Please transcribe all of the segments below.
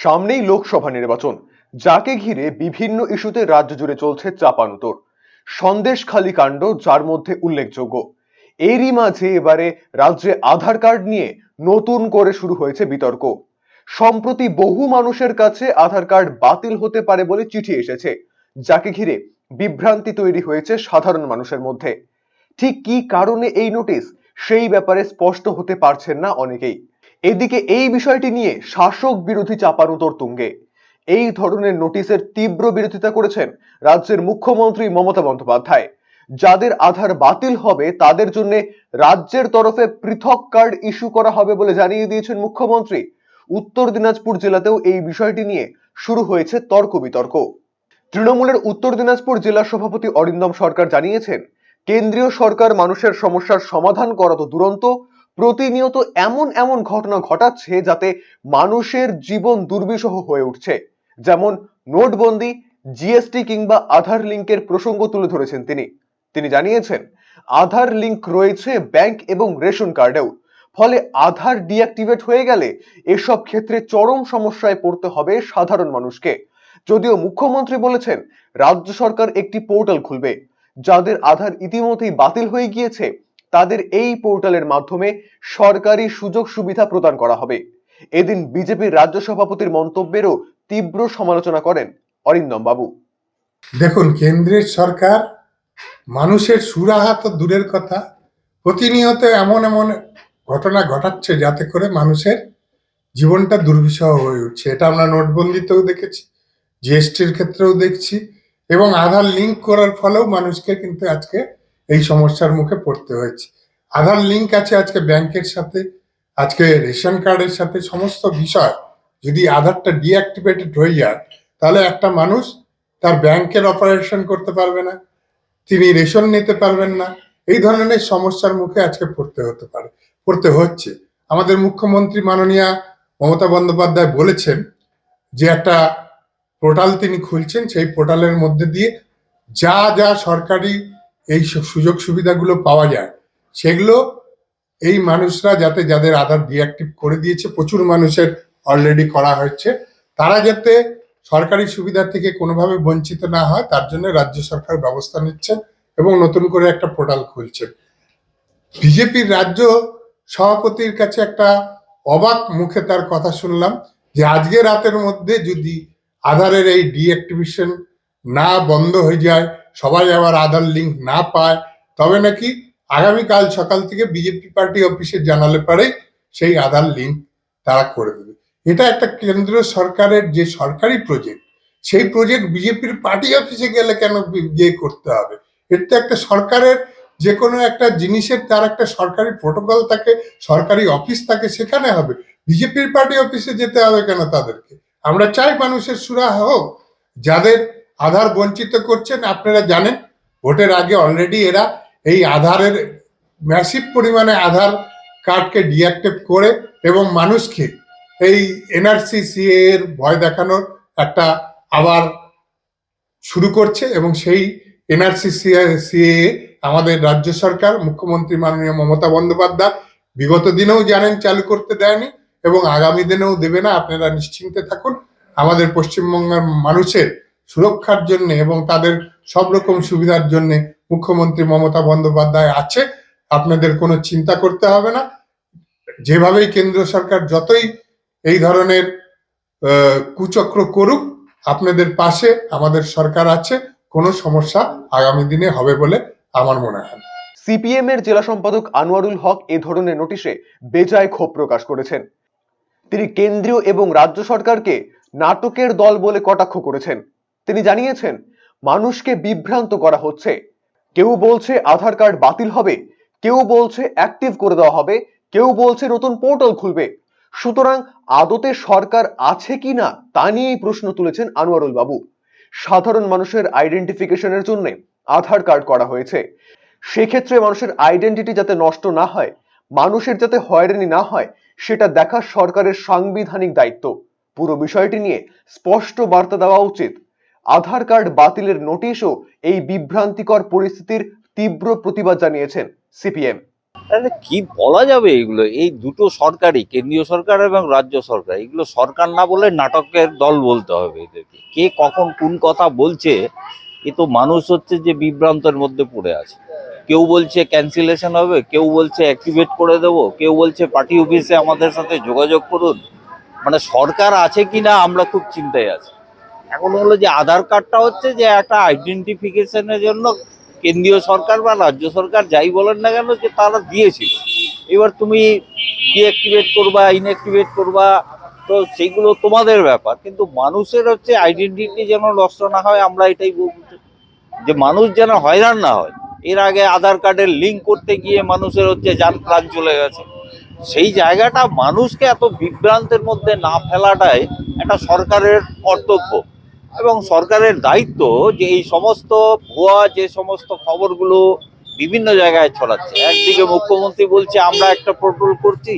সামনেই লোকসভা নির্বাচন, যাকে ঘিরে বিভিন্ন ইস্যুতে রাজ্য জুড়ে চলছে চাপানুতোর সন্দেশখালী কাণ্ড, যার মধ্যে উল্লেখযোগ্য। এরই মাঝে এবারে রাজ্যে আধার কার্ড নিয়ে নতুন করে শুরু হয়েছে বিতর্ক। সম্প্রতি বহু মানুষের কাছে আধার কার্ড বাতিল হতে পারে বলে চিঠি এসেছে, যাকে ঘিরে বিভ্রান্তি তৈরি হয়েছে সাধারণ মানুষের মধ্যে। ঠিক কি কারণে এই নোটিশ, সেই ব্যাপারে স্পষ্ট হতে পারছেন না অনেকেই। এদিকে এই বিষয়টি নিয়ে শাসক বিরোধী চাপানুতোর তুঙ্গে। এই ধরনের নোটিশের তীব্র বিরোধিতা করেছেন রাজ্যের মুখ্যমন্ত্রী মমতা বন্দ্যোপাধ্যায়। যাদের আধার বাতিল হবে, তাদের জন্য রাজ্যের তরফে পৃথক কার্ড ইস্যু করা হবে বলে জানিয়ে দিয়েছেন মুখ্যমন্ত্রী। উত্তর দিনাজপুর জেলাতেও এই বিষয়টি নিয়ে শুরু হয়েছে তর্ক বিতর্ক তৃণমূলের উত্তর দিনাজপুর জেলা সভাপতি অরিন্দম সরকার জানিয়েছেন, কেন্দ্রীয় সরকার মানুষের সমস্যার সমাধান করা তো দুরন্ত প্রতিনিয়ত এমন এমন ঘটনা ঘটাচ্ছে যাতে মানুষের জীবন দুর্বিষহ হয়ে উঠছে। যেমন নোটবন্দি, জিএসটি কিংবা আধার লিঙ্কের প্রসঙ্গ তুলে ধরেছেন তিনি। তিনি জানিয়েছেন, আধার লিঙ্ক রয়েছে ব্যাংক এবং রেশন কার্ডেও। ফলে আধার ডিঅ্যাক্টিভেট হয়ে গেলে এসব ক্ষেত্রে চরম সমস্যায় পড়তে হবে সাধারণ মানুষকে। যদিও মুখ্যমন্ত্রী বলেছেন, রাজ্য সরকার একটি পোর্টাল খুলবে, যাদের আধার ইতিমধ্যেই বাতিল হয়ে গিয়েছে। তাদের এই পোর্টালের মাধ্যমে সরকারি সুযোগ সুবিধা প্রদান করা হবে। এদিন বিজেপির রাজ্য সভাপতির মন্তব্যেরও তীব্র সমালোচনা করেন অরিন্দম বাবু। দেখুন, কেন্দ্রের সরকার মানুষের সুরাহা তো দূরের কথা। প্রতিনিয়ত এমন এমন ঘটনা ঘটাচ্ছে যাতে করে মানুষের জীবনটা দুর্বিষহ হয়ে উঠছে। এটা আমরা নোটবন্দিতেও দেখেছি, জিএসটির ক্ষেত্রেও দেখছি এবং আধার লিঙ্ক করার ফলেও মানুষকে কিন্তু আজকে এই সমস্যার মুখে পড়তে হয়েছে। আধার লিঙ্ক আছে আজকে ব্যাংকের সাথে, আজকে রেশন কার্ডের সাথে সমস্ত বিষয় যদি আধারটা ডিঅ্যাক্টিভেটেড হয়ে যায়, তাহলে একটা মানুষ তার ব্যাংকের অপারেশন করতে পারবে না, তিনি রেশন নিতে পারবেন না। এই ধরনের সমস্যার মুখে আজকে পড়তে হতে পারে, পড়তে হচ্ছে। আমাদের মুখ্যমন্ত্রী মাননীয়া মমতা বন্দ্যোপাধ্যায় বলেছেন যে একটা পোর্টাল তিনি খুলছেন, সেই পোর্টালের মধ্যে দিয়ে যা যা সরকারি এই সুযোগ সুবিধাগুলো পাওয়া যায়, সেগুলো এই মানুষরা যাতে যাদের আধার ডিঅ্যাক্টিভ করে দিয়েছে, প্রচুর মানুষের অলরেডি করা হয়েছে, তারা যাতে সরকারি সুবিধা থেকে কোনোভাবে বঞ্চিত না হয়, তার জন্য রাজ্য সরকার ব্যবস্থা নিচ্ছে এবং নতুন করে একটা পোর্টাল খুলছে। বিজেপির রাজ্য সভাপতির কাছে একটা অবাক মুখে তার কথা শুনলাম যে, আজকে রাতের মধ্যে যদি আধারের এই ডিঅ্যাক্টিভেশন না বন্ধ হয়ে যায় সবাই আবার আধার লিঙ্ক না পায়, তবে নাকি আগামীকাল সকাল থেকে বিজেপি পার্টি অফিসে জানালে পারে সেই আধার লিঙ্ক তারা করে দেবে। এটা একটা কেন্দ্রীয় সরকারের যে সরকারি প্রজেক্ট সেই প্রজেক্ট বিজেপির পার্টি অফিসে গেলে কেন গিয়ে করতে হবে? এটা তো একটা সরকারের যে কোনো একটা জিনিসের তার একটা সরকারি প্রোটোকল থাকে, সরকারি অফিস থাকে, সেখানে হবে। বিজেপির পার্টি অফিসে যেতে হবে কেন তাদেরকে? আমরা চাই মানুষের সুরাহা হোক, যাদের আধার বঞ্চিত করছেন, আপনারা জানেন, ভোটের আগে অলরেডি এরা এই আধারের ম্যাসিভ পরিমাণে আধার কার্ডকে ডিঅ্যাক্টিভ করে এবং মানুষকে এই এনআরসি এর ভয় দেখানোর একটা আবার শুরু করছে এবং সেই এনআরসি সিএ আমাদের রাজ্য সরকার, মুখ্যমন্ত্রী মাননীয় মমতা বন্দ্যোপাধ্যায় বিগত দিনেও জানেন চালু করতে দেয়নি এবং আগামী দিনেও দেবে না, আপনারা নিশ্চিন্তে থাকুন। আমাদের পশ্চিমবঙ্গের মানুষের সুরক্ষার জন্য এবং তাদের সব রকম সুবিধার জন্য মুখ্যমন্ত্রী মমতা বন্দ্যোপাধ্যায় আছে। আপনাদের কোনো চিন্তা করতে হবে না। যেভাবেই কেন্দ্র সরকার যতই এই ধরনের কুচক্র করুক, আপনাদের পাশে আমাদের সরকার আছে। কোনো সমস্যা আগামী দিনে হবে বলে আমার মনে হয়। সিপিএম এর জেলা সম্পাদক আনোয়ারুল হক এ ধরনের নোটিশে বেজায় ক্ষোভ প্রকাশ করেছেন। তিনি কেন্দ্রীয় এবং রাজ্য সরকারকে নাটকের দল বলে কটাক্ষ করেছেন। তিনি জানিয়েছেন, মানুষকে বিভ্রান্ত করা হচ্ছে। কেউ বলছে আধার কার্ড বাতিল হবে, কেউ বলছে অ্যাক্টিভ করে দেওয়া হবে, কেউ বলছে নতুন পোর্টাল খুলবে। সুতরাং আদতে সরকার আছে কি না, তা নিয়েই প্রশ্ন তুলেছেন আনোয়ারুল বাবু। সাধারণ মানুষের আইডেন্টিফিকেশনের জন্য আধার কার্ড করা হয়েছে। সেক্ষেত্রে মানুষের আইডেন্টিটি যাতে নষ্ট না হয়, মানুষের যাতে হয়রানি না হয়, সেটা দেখা সরকারের সাংবিধানিক দায়িত্ব। পুরো বিষয়টি নিয়ে স্পষ্ট বার্তা দেওয়া উচিত। আধার কার্ড বাতিলের নোটিশও এই বিভ্রান্তিকর পরিস্থিতির তীব্র প্রতিবাদ জানিয়েছেন সিপিএম। কি বলা যাবে এগুলো? এই দুটো সরকারই, কেন্দ্রীয় সরকার এবং রাজ্য সরকার। এগুলো সরকার না বলে নাটকের দল বলতে হবে এদেরকে। কে কখন কোন কথা বলছে, এ তো মানুষ হচ্ছে যে বিভ্রান্তের মধ্যে পড়ে আছে। কেউ বলছে ক্যান্সেলেশন হবে, কেউ বলছে অ্যাক্টিভেট করে দেবো, কেউ বলছে পার্টি অফিসে আমাদের সাথে যোগাযোগ করুন। মানে সরকার আছে কি না আমরা খুব চিন্তায় আছি। এখন হলো যে আধার কার্ডটা হচ্ছে যে একটা আইডেন্টিফিকেশনের জন্য কেন্দ্রীয় সরকার বা রাজ্য সরকার যাই বলেন না কেন যে তারা দিয়েছিল। এবার তুমি ডিঅ্যাক্টিভেট করবা ইনঅ্যাক্টিভেট করবা, তো সেইগুলো তোমাদের ব্যাপার। কিন্তু মানুষের হচ্ছে আইডেন্টিটি যেন নষ্ট না হয়, আমরা এটাই বলছি যে মানুষ যেন হয়রান না হয়। এর আগে আধার কার্ডের লিঙ্ক করতে গিয়ে মানুষের হচ্ছে যান প্রাণ চলে গেছে। সেই জায়গাটা মানুষকে এত বিভ্রান্তের মধ্যে না ফেলাটাই একটা সরকারের কর্তব্য। এবং সরকারের দায়িত্ব যে এই সমস্ত ভুয়া, যে সমস্ত খবরগুলো বিভিন্ন জায়গায় ছড়াচ্ছে। একদিকে মুখ্যমন্ত্রী বলছে, আমরা একটা পোর্টাল করছি,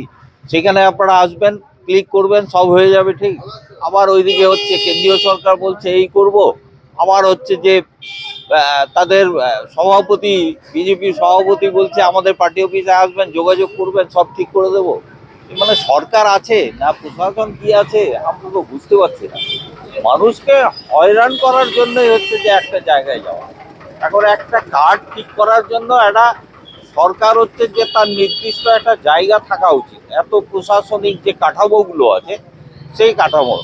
সেখানে আপনারা আসবেন ক্লিক করবেন, সব হয়ে যাবে ঠিক। আবার ওইদিকে হচ্ছে, কেন্দ্রীয় সরকার বলছে, এই করব। আবার হচ্ছে যে তাদের সভাপতি বিজেপি সভাপতি বলছে, আমাদের পার্টি অফিসে আসবেন, যোগাযোগ করবেন, সব ঠিক করে দেবো। মানে সরকার আছে না প্রশাসন কি আছে, আমরা তো বুঝতে পারছি না। মানুষকে হয়রান করার জন্যই হচ্ছে যে একটা জায়গায় যাওয়া। এখন একটা কার্ড ঠিক করার জন্য একটা সরকার হচ্ছে যে তার নির্দিষ্ট একটা জায়গা থাকা উচিত। এত প্রশাসনিক যে কাঠামোগুলো আছে, সেই কাঠামো।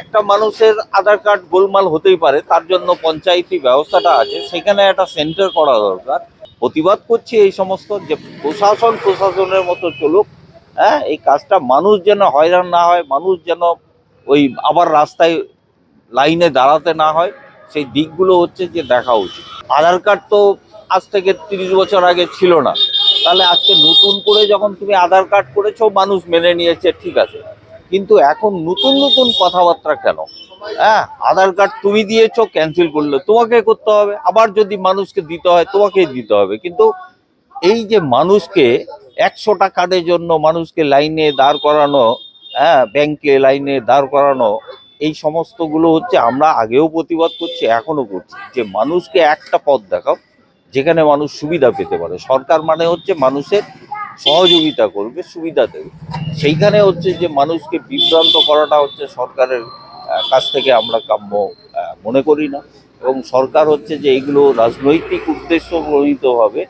একটা মানুষের আধার কার্ড গোলমাল হতেই পারে, তার জন্য পঞ্চায়েতি ব্যবস্থাটা আছে, সেখানে একটা সেন্টার করা দরকার। প্রতিবাদ করছি এই সমস্ত যে প্রশাসন প্রশাসনের মতো চলুক হ্যাঁ এই কাজটা মানুষ যেন হয়রান না হয়, মানুষ যেন ওই আবার রাস্তায় লাইনে দাঁড়াতে না হয়, সেই দিকগুলো হচ্ছে যে দেখা উচিত। আধার কার্ড তো আজ থেকে তিরিশ বছর আগে ছিল না। তাহলে আজকে নতুন করে যখন তুমি আধার কার্ড করেছ, মানুষ মেনে নিয়েছে, ঠিক আছে। কিন্তু এখন নতুন নতুন কথাবার্তা কেন? হ্যাঁ আধার কার্ড তুমি দিয়েছ ক্যান্সেল করলে তোমাকে করতে হবে। আবার যদি মানুষকে দিতে হয়, তোমাকেই দিতে হবে। কিন্তু এই যে মানুষকে একশোটা কার্ডের জন্য মানুষকে লাইনে দাঁড় করানো হ্যাঁ ব্যাংকে লাইনে দাঁড় করানো, এই সমস্তগুলো হচ্ছে আমরা আগেও প্রতিবাদ করছি এখনও করছি। যে মানুষকে একটা পথ দেখাও, যেখানে মানুষ সুবিধা পেতে পারে। সরকার মানে হচ্ছে মানুষের সহযোগিতা করবে, সুবিধা দেবে। সেইখানে হচ্ছে যে মানুষকে বিভ্রান্ত করাটা হচ্ছে সরকারের কাছ থেকে আমরা কাম্য মনে করি না। এবং সরকার হচ্ছে যে এগুলো রাজনৈতিক উদ্দেশ্য প্রণীতভাবে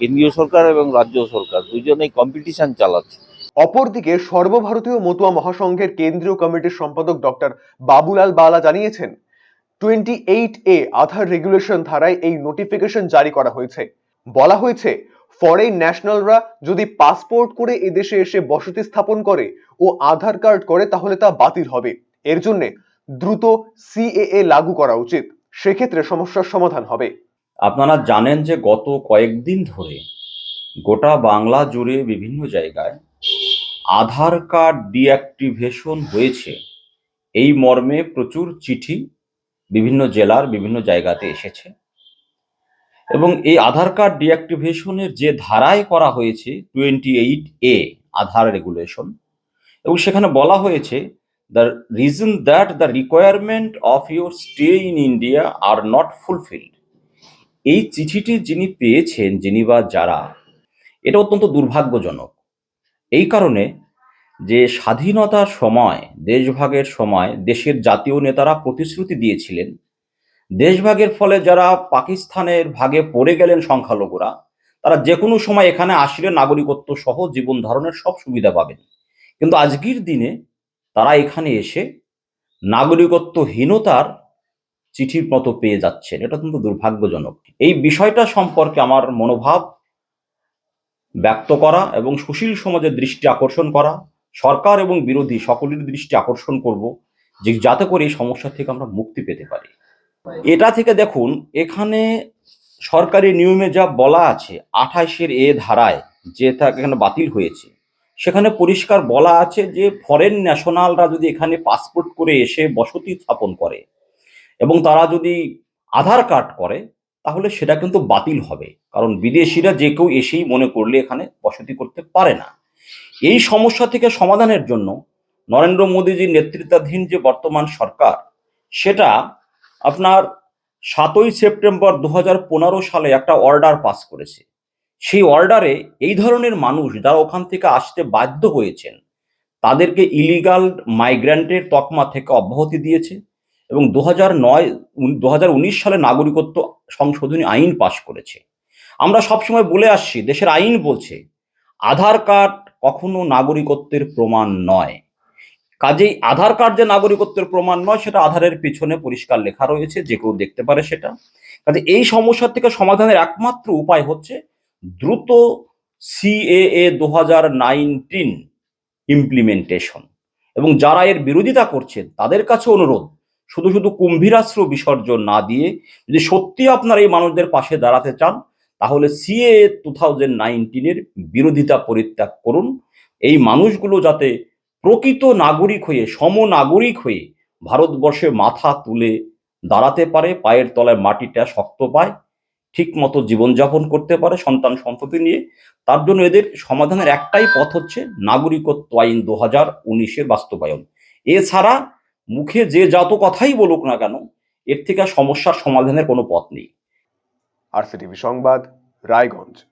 কেন্দ্রীয় সরকার এবং রাজ্য সরকার, দুজনেই কম্পিটিশন চালাচ্ছে। অপরদিকে সর্বভারতীয় মতুয়া মহাসংঘের কেন্দ্রীয় কমিটির সম্পাদক ডক্টর বাবুলাল বালা জানিয়েছেন twenty eight A Aadhaar regulation ধারায় এই নোটিফিকেশন জারি করা হয়েছে। বলা হয়েছে ফরেন ন্যাশনালরা যদি পাসপোর্ট করে এদেশে এসে বসতি স্থাপন করে ও আধার কার্ড করে, তাহলে তা বাতিল হবে। এর জন্য দ্রুত সিএএ লাগু করা উচিত। সেক্ষেত্রে সমস্যার সমাধান হবে। আপনারা জানেন যে গত কয়েকদিন ধরে গোটা বাংলা জুড়ে বিভিন্ন জায়গায় আধার কার্ড ডিঅ্যাক্টিভেশন হয়েছে। এই মর্মে প্রচুর চিঠি বিভিন্ন জেলার বিভিন্ন জায়গাতে এসেছে। এবং এই আধার কার্ড ডিঅ্যাক্টিভেশনের যে ধারায় করা হয়েছে twenty eight A Aadhaar regulation, এবং সেখানে বলা হয়েছে, the reason that the requirement of your stay in India are not fulfilled. এই চিঠিটি যিনি পেয়েছেন, যিনি বা যারা, এটা অত্যন্ত দুর্ভাগ্যজনক। এই কারণে যে স্বাধীনতার সময়, দেশভাগের সময় দেশের জাতীয় নেতারা প্রতিশ্রুতি দিয়েছিলেন, দেশভাগের ফলে যারা পাকিস্তানের ভাগে পড়ে গেলেন সংখ্যালঘুরা, তারা যে কোনো সময় এখানে আসলে নাগরিকত্ব সহ জীবন ধারণের সব সুবিধা পাবেন। কিন্তু আজকের দিনে তারা এখানে এসে নাগরিকত্বহীনতার চিঠির মতো পেয়ে যাচ্ছেন। এটা অত্যন্ত দুর্ভাগ্যজনক। এই বিষয়টা সম্পর্কে আমার মনোভাব ব্যক্ত করা এবং সুশীল সমাজের দৃষ্টি আকর্ষণ করা, সরকার এবং বিরোধী সকলের দৃষ্টি আকর্ষণ করব, যে যাতে করে এই সমস্যা থেকে আমরা মুক্তি পেতে পারি। এটা থেকে দেখুন, এখানে সরকারি নিয়মে যা বলা আছে আঠাইশের এ ধারায় যে তা এখানে বাতিল হয়েছে, সেখানে পরিষ্কার বলা আছে যে ফরেন ন্যাশনালরা যদি এখানে পাসপোর্ট করে এসে বসতি স্থাপন করে এবং তারা যদি আধার কার্ড করে, তাহলে সেটা কিন্তু বাতিল হবে। কারণ বিদেশিরা যে কেউ এসেই মনে করলে এখানে বসতি করতে পারে না। এই সমস্যা থেকে সমাধানের জন্য নরেন্দ্র মোদীজির নেতৃত্বাধীন যে বর্তমান সরকার, সেটা আপনার সাতই সেপ্টেম্বর দু হাজার পনেরো সালে একটা অর্ডার পাস করেছে। সেই অর্ডারে এই ধরনের মানুষ যারা ওখান থেকে আসতে বাধ্য হয়েছেন, তাদেরকে ইলিগাল মাইগ্রেন্টের তকমা থেকে অব্যাহতি দিয়েছে। এবং দু হাজার নয় দু হাজার উনিশ সালে নাগরিকত্ব সংশোধনী আইন পাশ করেছে। আমরা সবসময় বলে আসছি, দেশের আইন বলছে, আধার কার্ড কখনো নাগরিকত্বের প্রমাণ নয়। কাজেই আধার কার্ড যে নাগরিকত্বের প্রমাণ নয়, সেটা আধারের পিছনে পরিষ্কার লেখা রয়েছে, যে কেউ দেখতে পারে সেটা। কাজে এই সমস্যা থেকে সমাধানের একমাত্র উপায় হচ্ছে দ্রুত সিএএ দু হাজার নাইনটিন ইমপ্লিমেন্টেশন এবং যারা এর বিরোধিতা করছেন তাদের কাছে অনুরোধ শুধু শুধু কুম্ভীরাশ্র বিসর্জন না দিয়ে যদি সত্যি আপনারা এই মানুষদের পাশে দাঁড়াতে চান, তাহলে সিএ টু থাউজেন্ড নাইনটিনের বিরোধিতা পরিত্যাগ করুন। এই মানুষগুলো যাতে প্রকৃত নাগরিক হয়ে, সমনাগরিক হয়ে ভারতবর্ষে মাথা তুলে দাঁড়াতে পারে, পায়ের তলায় মাটিটা শক্ত পায় ঠিক মতো জীবনযাপন করতে পারে সন্তান সন্ততি নিয়ে, তার জন্য এদের সমাধানের একটাই পথ হচ্ছে নাগরিকত্ব আইন দু হাজার উনিশের বাস্তবায়ন। এছাড়া মুখে যে যত কথাই বলুক না কেন, এর থেকে সমস্যার সমাধানের কোনো পথ নেই। আরসিটিভি সংবাদ, রায়গঞ্জ।